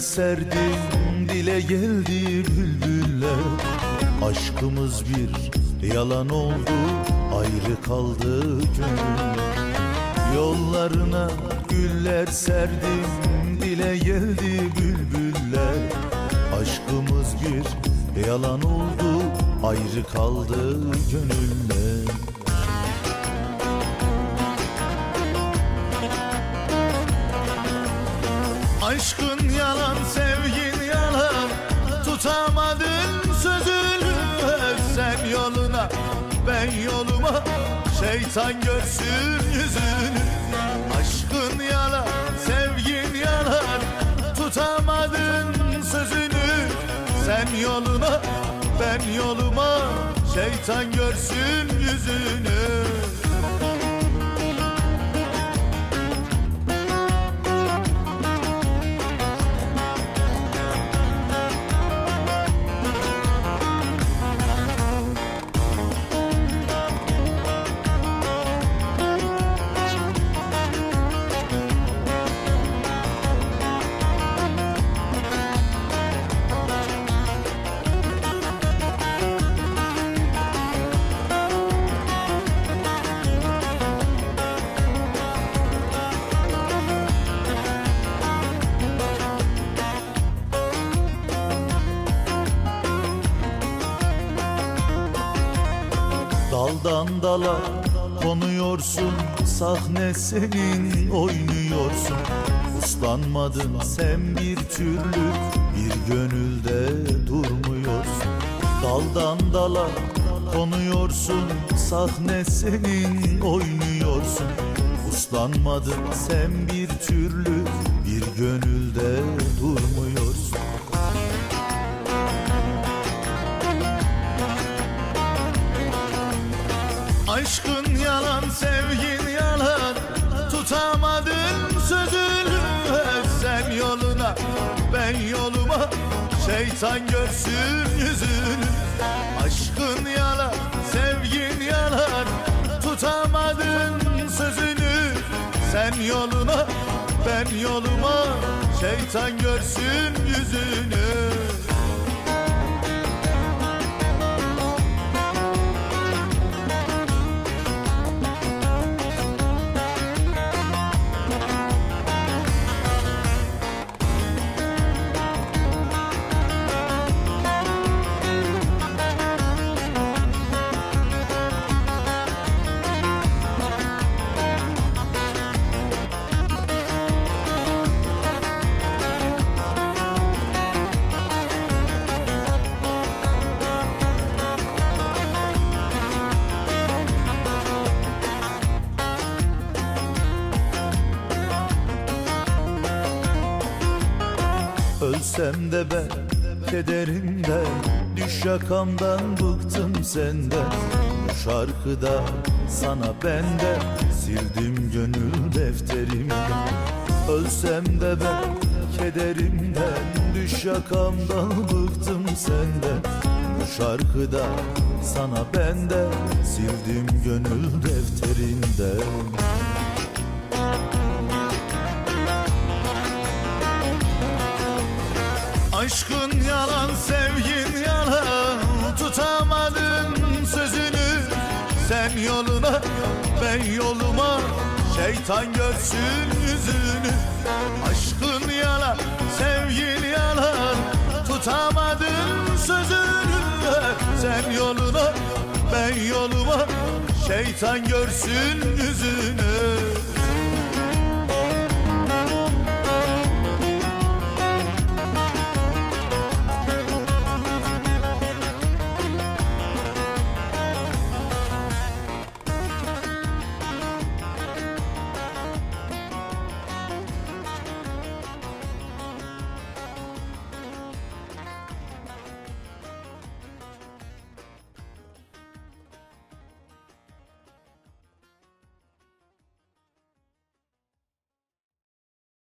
serdim dile geldi bülbüller. Aşkımız bir yalan oldu ayrı kaldı gönül Yollarına güller serdim dile geldi bülbüller. Aşkımız bir yalan oldu ayrı kaldı gönüller Aşkın yalan, sevgin yalan. Tutamadın sözünü Sen yoluna, ben yoluma Şeytan görsün yüzünü. Aşkın yalan, sevgin yalan. Tutamadın sözünü Sen yoluna, ben yoluma Şeytan görsün yüzünü Daldan dala konuyorsun Sahne senin oynuyorsun. Uslanmadın sen bir türlü Bir gönülde durmuyorsun. Daldan dala konuyorsun Sahne senin oynuyorsun. Uslanmadın sen bir türlü Bir gönülde durmuyorsun Aşkın yalan, sevgin yalan. Tutamadın sözünü Sen yoluna, ben yoluma Şeytan görsün yüzünü. Aşkın yalan, sevgin yalan. Tutamadın sözünü Sen yoluna, ben yoluma Şeytan görsün yüzünü Ölsem de ben kederimden Düş yakamdan bıktım senden. Bu şarkıda sana benden Sildim gönül defterimden Ölsem de ben kederimden Düş yakamdan bıktım senden. Bu şarkıda sana benden Sildim gönül defterinden Aşkın yalan, sevgin yalan. Tutamadın sözünü Sen yoluna, ben yoluma. Şeytan görsün yüzünü. Aşkın yalan, sevgin yalan. Tutamadın sözünü Sen yoluna, ben yoluma. Şeytan görsün yüzünü